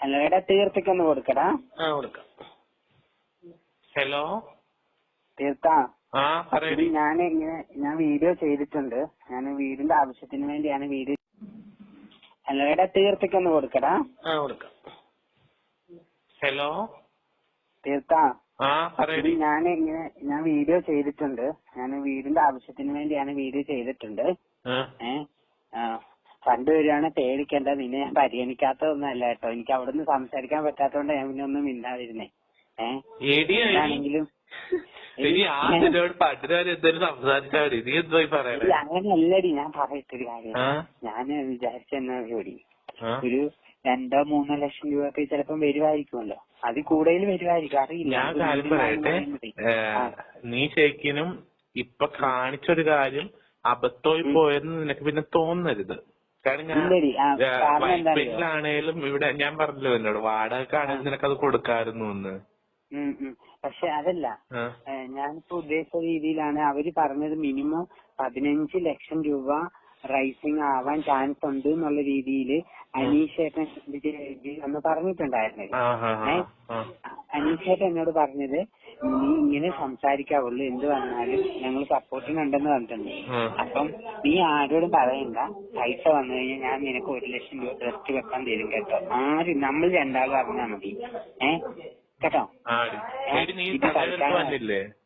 Hello എടാ തീർത്തിക്കൊന്ന് കൊടുക്കടാ. ആ കൊടുക്കാം. ഹലോ തീർത്താ? ആ പറയടി. ഞാൻ ഇങ്ങനെ ഞാൻ വീഡിയോ ചെയ്തിട്ടുണ്ട്. ഞാൻ വീടിന്റെ ആവശ്യത്തിന് വേണ്ടിയാണ് വീഡിയോ ഹലോ എടാ തീർത്തിക്കൊന്ന് കൊടുക്കടാ. ആ കൊടുക്കാം. ഹലോ തീർത്താ? ആ പറയടി. ഞാൻ ഇങ്ങനെ ഞാൻ വീഡിയോ ചെയ്തിട്ടുണ്ട്. ഞാൻ വീടിന്റെ ആവശ്യത്തിന് വേണ്ടിയാണ് വീഡിയോ ചെയ്തിട്ടുണ്ട്. ആ, ഏഹ് ഫണ്ട് വരികയാണ് പേടിക്കണ്ട നിന്നെ ഞാൻ പരിഗണിക്കാത്തതൊന്നല്ല കേട്ടോ. എനിക്ക് അവിടുന്ന് സംസാരിക്കാൻ പറ്റാത്തോണ്ട് ഞാൻ പിന്നെ ഒന്നും മിണ്ടാതിരുന്നേ. ഏഹ് എന്താണെങ്കിലും. അങ്ങനെയല്ലടി. ഞാൻ പറയത്തൊരു കാര്യം ആ? ഞാൻ വിചാരിച്ചെന്ന ജോലി ഒരു രണ്ടോ മൂന്നോ ലക്ഷം രൂപ ഒക്കെ ചിലപ്പം വരുമായിരിക്കുമല്ലോ അതിൽ കൂടുതൽ വരുമായിരിക്കും അറിയില്ല. ഞാൻ കാര്യം പറയട്ടെ. നീ ശരിക്കും ഇപ്പൊ കാണിച്ചൊരു കാര്യം അബദ്ധമായി പോയെന്ന് നിനക്ക് പിന്നെ തോന്നരുത്. കാരണം ഞാൻ ഇവിടെ ഞാൻ പറഞ്ഞല്ലോ എന്നോട് വാടകക്കാണേലും നിനക്കത് കൊടുക്കായിരുന്നു എന്ന്. പക്ഷെ അതല്ല. ഞാനിപ്പോ ഉദ്ദേശിച്ച രീതിയിലാണ് അവർ പറഞ്ഞത് മിനിമം പതിനഞ്ച് ലക്ഷം രൂപ റൈസിങ് ആവാൻ ചാൻസ് ഉണ്ട് എന്നുള്ള രീതിയിൽ അനീഷേട്ടൻ അന്ന് പറഞ്ഞിട്ടുണ്ടായിരുന്നത് ആ. അനീഷേട്ടൻ എന്നോട് പറഞ്ഞത് നീ ഇങ്ങനെ സംസാരിക്കാവുള്ളൂ. എന്ത് വന്നാലും ഞങ്ങൾ സപ്പോർട്ടിനുണ്ടെന്ന് പറഞ്ഞിട്ടുണ്ട്. അപ്പം നീ ആരോടും പറയണ്ട. പൈസ വന്നു കഴിഞ്ഞാൽ ഞാൻ നിനക്ക് ഒരു ലക്ഷം രൂപ ട്രസ്റ്റ് വെക്കാൻ തരും കേട്ടോ. ആര് നമ്മൾ രണ്ടാളും അറിഞ്ഞാൽ മതി. ഏഹ് കേട്ടോ? ഇത് കളിക്കാൻ-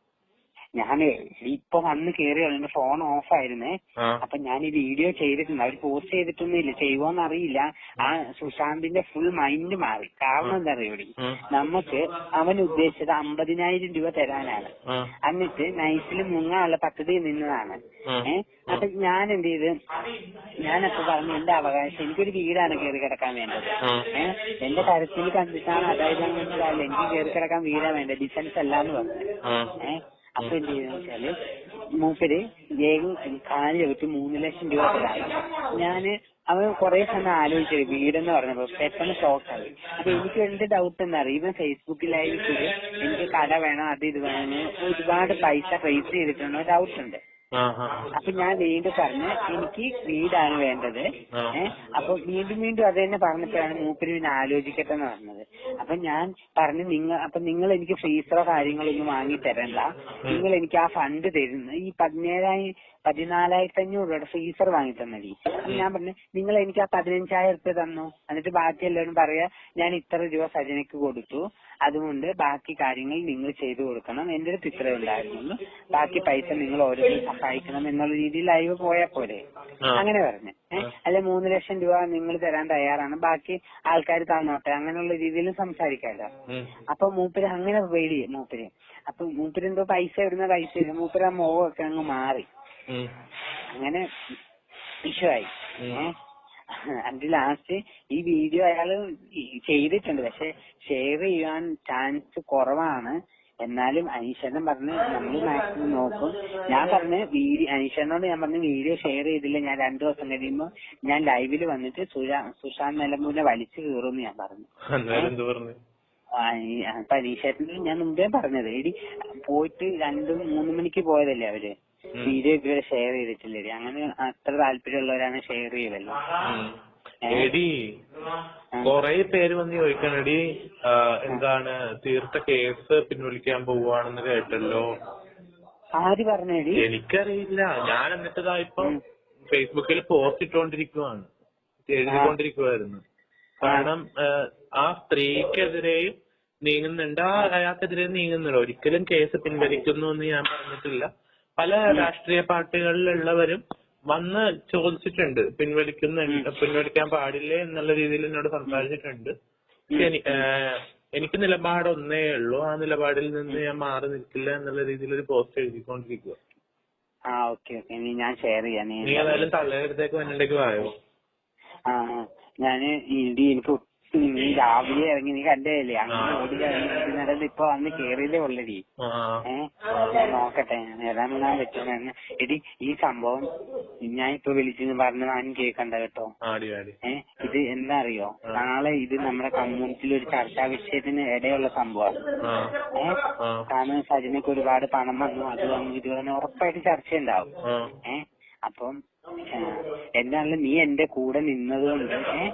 ഞാൻ ഇപ്പൊ വന്ന് കേറിയോ എന്റെ ഫോൺ ഓഫ് ആയിരുന്നേ. ആ. അപ്പൊ ഞാൻ ഈ വീഡിയോ ചെയ്തിട്ടുണ്ട്. അവർ പോസ്റ്റ് ചെയ്തിട്ടൊന്നും ഇല്ല ചെയ്യുവോന്ന് അറിയില്ല ആ സുശാന്തിന്റെ ഫുൾ മൈൻഡ് മാറി. കാരണം എന്താ അറിയോടി. നമുക്ക് അവൻ ഉദ്ദേശിച്ചത് അമ്പതിനായിരം രൂപ തരാനാണ്. എന്നിട്ട് നൈസിൽ മുങ്ങാനുള്ള പദ്ധതി നിന്നതാണ്. ഏഹ് അപ്പൊ ഞാൻ എന്ത് ചെയ്ത്? ഞാനപ്പൊ പറഞ്ഞു എന്റെ അവകാശം എനിക്കൊരു വീടാണ് കയറി കിടക്കാൻ വേണ്ടത്. ഏഹ് എന്റെ കരുത്തിൽ കണ്ടിട്ടാണ് അതായത് എനിക്ക് കയറി കിടക്കാൻ വീടാ വേണ്ടത്. ഡിഫൻസ് അല്ലാന്ന് പറഞ്ഞു. ഉം. അപ്പൊ എന്ത് ചെയ്തെന്ന് വെച്ചാൽ മൂപ്പര് വേഗം കാൽ ചവിട്ടി മൂന്ന് ലക്ഷം രൂപ തരാം ഞാൻ അവൻ കുറെ സമയം ആലോചിച്ചു വീടെന്ന് പറഞ്ഞപ്പോ പെട്ടെന്ന് ഷോക്കായി അപ്പൊ എനിക്ക് എന്റെ ഡൗട്ട് എന്നറിയാം ഇവൻ ഫേസ്ബുക്ക് ലൈവിൽ കൂടി എനിക്ക് കട വേണം അത് ഇത് വേണം ഒരുപാട് പൈസ റേസ് ചെയ്തിട്ടുണ്ടോ ഡൗട്ട് ഉണ്ട്. ആ, ആ. അപ്പൊ ഞാൻ വീണ്ടും പറഞ്ഞു എനിക്ക് വീടാണ് വേണ്ടത്. ഏഹ് അപ്പൊ വീണ്ടും വീണ്ടും അത് തന്നെ പറഞ്ഞപ്പോഴാണ് മൂപ്പര് പിന്നെ ആലോചിക്കട്ടെ എന്ന് പറഞ്ഞത്. അപ്പൊ ഞാൻ പറഞ്ഞു നിങ്ങൾ അപ്പൊ നിങ്ങൾ എനിക്ക് ഫ്രീസറോ കാര്യങ്ങളോ ഒന്നും വാങ്ങി തരണ്ട. നിങ്ങൾ എനിക്ക് ആ ഫണ്ട് തരുന്ന. ഈ പതിനേഴായിരം പതിനാലായിരത്തി അഞ്ഞൂറ് രൂപയുടെ ഫ്രീസർ വാങ്ങി തന്നതി അപ്പൊ ഞാൻ പറഞ്ഞു നിങ്ങൾ എനിക്ക് ആ പതിനഞ്ചായിരം റുപ്യ തന്നു. എന്നിട്ട് ബാക്കി എല്ലാവരും പറയാ ഞാൻ ഇത്ര രൂപ സജനയ്ക്ക് കൊടുത്തു. അതുകൊണ്ട് ബാക്കി കാര്യങ്ങൾ നിങ്ങൾ ചെയ്തു കൊടുക്കണം. എന്റെ അടുത്ത് ഇത്രേ ഉണ്ടായിരുന്നുള്ളൂ. ബാക്കി പൈസ നിങ്ങൾ ഓരോരുത്തരും സഹായിക്കണം എന്നുള്ള രീതിയിൽ ലൈവ് പോയാ പോരെ. അങ്ങനെ പറഞ്ഞു. അല്ലെ മൂന്ന് ലക്ഷം രൂപ നിങ്ങൾ തരാൻ തയ്യാറാണ്. ബാക്കി ആൾക്കാർ തന്നോട്ടെ. അങ്ങനെയുള്ള രീതിയിൽ സംസാരിക്കാലോ. അപ്പൊ മൂപ്പര് അങ്ങനെ പേടി മൂപ്പര്. അപ്പൊ മൂപ്പര് എന്തോ പൈസ ഇടുന്ന പൈസ മൂപ്പര് ആ മോഹമൊക്കെ അങ്ങ് മാറി. അങ്ങനെ ഇഷ്യൂ ആയി. ലാസ്റ്റ് ഈ വീഡിയോ അയാൾ ചെയ്തിട്ടുണ്ട്. പക്ഷെ ഷെയർ ചെയ്യാൻ ചാൻസ് കുറവാണ്. എന്നാലും അനീഷേട്ടൻ പറഞ്ഞ് നമ്മൾ മാക്സിമം നോക്കും. ഞാൻ പറഞ്ഞ് വീഡിയോ അനീഷേട്ടനോട് ഞാൻ പറഞ്ഞ് വീഡിയോ ഷെയർ ചെയ്തില്ല. ഞാൻ രണ്ട് ദിവസം കഴിയുമ്പോ ഞാൻ ലൈവിൽ വന്നിട്ട് സുശാ സുശാന്ത് നിലമ്പൂരിനെ വലിച്ചു കീറുമെന്ന് ഞാൻ പറഞ്ഞു. അപ്പൊ അനീഷേട്ടന് ഞാൻ മുമ്പേ പറഞ്ഞത്. എടി പോയിട്ട് രണ്ടും മൂന്ന് മണിക്ക് പോയതല്ലേ അവർ? വീഡിയോ ഇതുവരെ ഷെയർ ചെയ്തിട്ടില്ലേ. അങ്ങനെ അത്ര താല്പര്യമുള്ളവരാണ് ഷെയർ ചെയ്തല്ലോ ഉം. എടി കൊറേ പേര് വന്ന് ചോദിക്കണടി ആ, എന്താണ് തീർത്ത കേസ് പിൻവലിക്കാൻ പോവാണെന്ന് കേട്ടല്ലോ. ആര് പറഞ്ഞേടി എനിക്കറിയില്ല. ഞാൻ എന്നിട്ട് ഇതാ ഇപ്പം ഫേസ്ബുക്കിൽ പോസ്റ്റ് ഇട്ടുകൊണ്ടിരിക്കുവാണ് എഴുതിക്കൊണ്ടിരിക്കുവായിരുന്നു. കാരണം ആ, ആ സ്ത്രീക്കെതിരെയും നീങ്ങുന്നുണ്ട്. ആ അയാൾക്കെതിരെ നീങ്ങുന്നുണ്ട്. ഒരിക്കലും കേസ് പിൻവലിക്കുന്നു എന്ന് ഞാൻ പറഞ്ഞിട്ടില്ല. പല രാഷ്ട്രീയ പാർട്ടികളിലുള്ളവരും വന്ന് ചോദിച്ചിട്ടുണ്ട്. പിൻവലിക്കുന്ന പിൻവലിക്കാൻ പാടില്ലേ എന്നുള്ള രീതിയിൽ എന്നോട് സംസാരിച്ചിട്ടുണ്ട്. എനിക്ക് നിലപാട് ഒന്നേ ഉള്ളൂ. ആ നിലപാടിൽ നിന്ന് ഞാൻ മാറി നിൽക്കില്ല എന്നുള്ള രീതിയിൽ ഒരു പോസ്റ്റ് എഴുതിക്കൊണ്ടിരിക്കുക ആ ഓക്കെ ഓക്കെ. ഇനി ഞാൻ ഷെയർ ചെയ്യാം. നീ നീ ഏതായാലും തള്ളയടുത്തേക്ക് വന്നിട്ടേക്ക് വായോ? ആ ആ. ഞാൻ ഇടി എനിക്ക് ഒട്ടും നീ രാവിലെ ഇറങ്ങി നീ കണ്ടേല്ലേ അങ്ങനെ ഓടി ഇറങ്ങി ഇപ്പൊ വന്ന് കേറിയതേ ഉള്ളടി. ഏഹ് നോക്കട്ടെ. ഞാൻ ഏതാണ് ഞാൻ വെച്ചത് എടി ഈ സംഭവം ഞാൻ ഇപ്പൊ വിളിച്ചെന്ന് പറഞ്ഞത് ആരും കേൾക്കണ്ട കേട്ടോ. ഏഹ് ഇത് എന്താ അറിയോ നാളെ ഇത് നമ്മുടെ കമ്മ്യൂണിറ്റിയിൽ ഒരു ചർച്ചാ വിഷയത്തിന് ഇടയുള്ള സംഭവമാണ്. ഏഹ് ആ. കാരണം സജിനക്ക് ഒരുപാട് പണം വന്നു. അത് വന്നു ഇത് വന്നു ഉറപ്പായിട്ട് ചർച്ച ഉണ്ടാവും ഏഹ് അപ്പം ആ, നീ എന്റെ കൂടെ നിന്നത് കൊണ്ട് ഏഹ്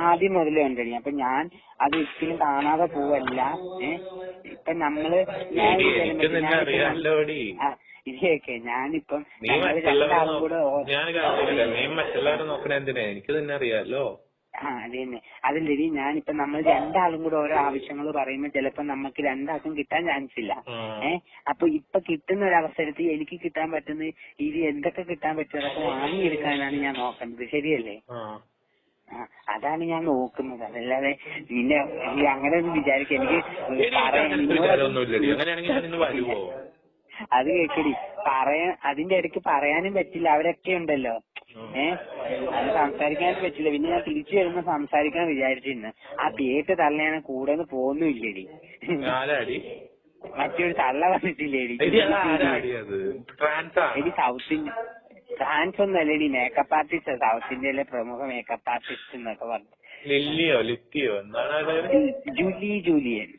ആദ്യം മുതലേ ഉണ്ടടി. അപ്പൊ ഞാൻ അത് ഒരിക്കലും കാണാതെ പോവല്ല. ഏഹ് ഇപ്പൊ നമ്മൾ ഞാൻ വിചാരിക്കും എനിക്ക് നിന്നെ ഞാനിപ്പോ രണ്ടാളും കൂടെ എനിക്ക് തന്നെ അറിയാലോ. ആ അത് തന്നെ. അതല്ലടി ഞാനിപ്പോ നമ്മൾ രണ്ടാളും കൂടെ ഓരോ ആവശ്യങ്ങൾ പറയുമ്പോ ചിലപ്പോ നമുക്ക് രണ്ടാൾക്കും കിട്ടാൻ ചാൻസ് ഇല്ല. ഏ? അപ്പൊ ഇപ്പൊ കിട്ടുന്ന ഒരു അവസരത്തിൽ എനിക്ക് കിട്ടാൻ പറ്റുന്ന ഇത് എന്തൊക്കെ കിട്ടാൻ പറ്റും അതൊക്കെ വാങ്ങിയെടുക്കാനാണ് ഞാൻ നോക്കുന്നത്. ശരിയല്ലേ? അതാണ് ഞാൻ നോക്കുന്നത്. അതല്ലാതെ നിന്നെ അങ്ങനെ ഒന്നും എടി, എനിക്ക് പറയാൻ അത് കേക്കടി. പറയാൻ അതിന്റെ ഇടയ്ക്ക് പറയാനും പറ്റില്ല. അവരൊക്കെ ഉണ്ടല്ലോ. ഏ? അത് സംസാരിക്കാനും പറ്റില്ല. പിന്നെ ഞാൻ തിരിച്ചു വരുമ്പോ സംസാരിക്കാൻ വിചാരിച്ചിരുന്നു. ആ പേട്ട് തള്ളയാണ് കൂടെ പോകുന്നില്ലടി ആരാടി? മറ്റൊരു തള്ള വന്നിട്ടില്ലേടി. എടി ട്രാൻസ്? സൗത്ത് ഇന്ത്യ ഫ്രാൻസ് ഒന്നും അല്ലേടി മേക്കപ്പ് ആർട്ടിസ്റ്റ് സൗത്ത് ഇന്ത്യയിലെ പ്രമുഖ മേക്കപ്പ് ആർട്ടിസ്റ്റ് എന്നൊക്കെ പറഞ്ഞു. Julie Julian.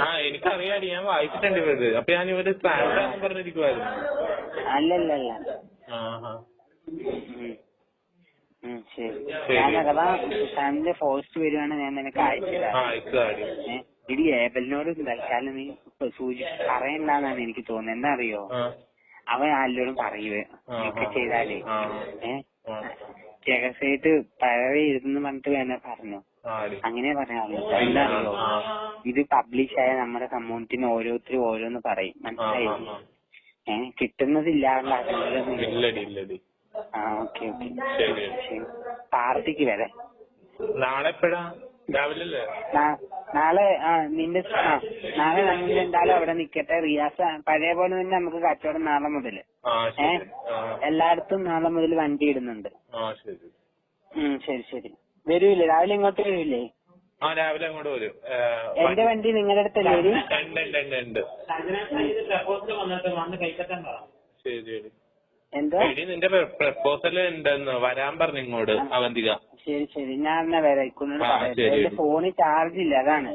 ആ എനിക്കറിയാടി ഞാൻ വായിച്ചിട്ടുണ്ട് ഇവരത്. അപ്പൊ ഞാൻ ഇവർ ട്രാൻസ് പറഞ്ഞിരിക്കുവായിരുന്നു അല്ലല്ലല്ല. ശരി. ഞാൻ നിനക്ക് ഇടി ഏബലിനോട് തൽക്കാലം നീ സൂചി പറയണ്ടെന്നാണ് എനിക്ക് തോന്നുന്നത്. എന്താ അറിയോ അവൻ ആരോടും പറയുവേ ഒക്കെ ചെയ്താലേ. ഏഹ്. രഹസ്യമായിട്ട് പഴയ ഇരുന്ന് പറഞ്ഞിട്ട് വേണേ പറഞ്ഞു. അങ്ങനെ പറയാനുള്ളൂ ഇത് പബ്ലിഷ് ആയ നമ്മുടെ കമ്മ്യൂണിറ്റിന് ഓരോരുത്തരും ഓരോന്ന് പറയും. മനസ്സിലായില്ലേ? മനസ്സിലായി? ആ, ആ. ഏഹ് കിട്ടുന്നതില്ലാണ്ടാക്കുന്നതൊന്നും ഇല്ലടി ഇല്ലടി. ആ ഓക്കെ ഓക്കെ. ശരി. പാർട്ടിക്ക് വരെ. നാളെ നാ- ആ നിന്റെ ആ നാളെ നമ്മൾ എന്തായാലും അവിടെ നിക്കട്ടെ. റിയാസ് പഴയ പോലെ തന്നെ നമുക്ക് കച്ചവടം നാളെ മുതൽ ഏ? എല്ലായിടത്തും നാളെ മുതൽ വണ്ടി ഇടുന്നുണ്ട്. ഉം ശരി ശരി. വരൂല്ലേ? രാവിലെ ഇങ്ങോട്ട് വരൂലേ ആ രാവിലെ അങ്ങോട്ട് വരും. എന്റെ വണ്ടി നിങ്ങളുടെ അടുത്തല്ലേ വരും? ശരി ശരി എന്തോ? നിന്റെ പ്രപ്പോസൽ ഉണ്ടെന്ന് വരാൻ പറഞ്ഞു ഇങ്ങോട്ട് അവന്തിക. ശരി ശരി. ഞാൻ എന്നാ വരാം? ഫോണിൽ ചാർജ് ഇല്ല അതാണ്.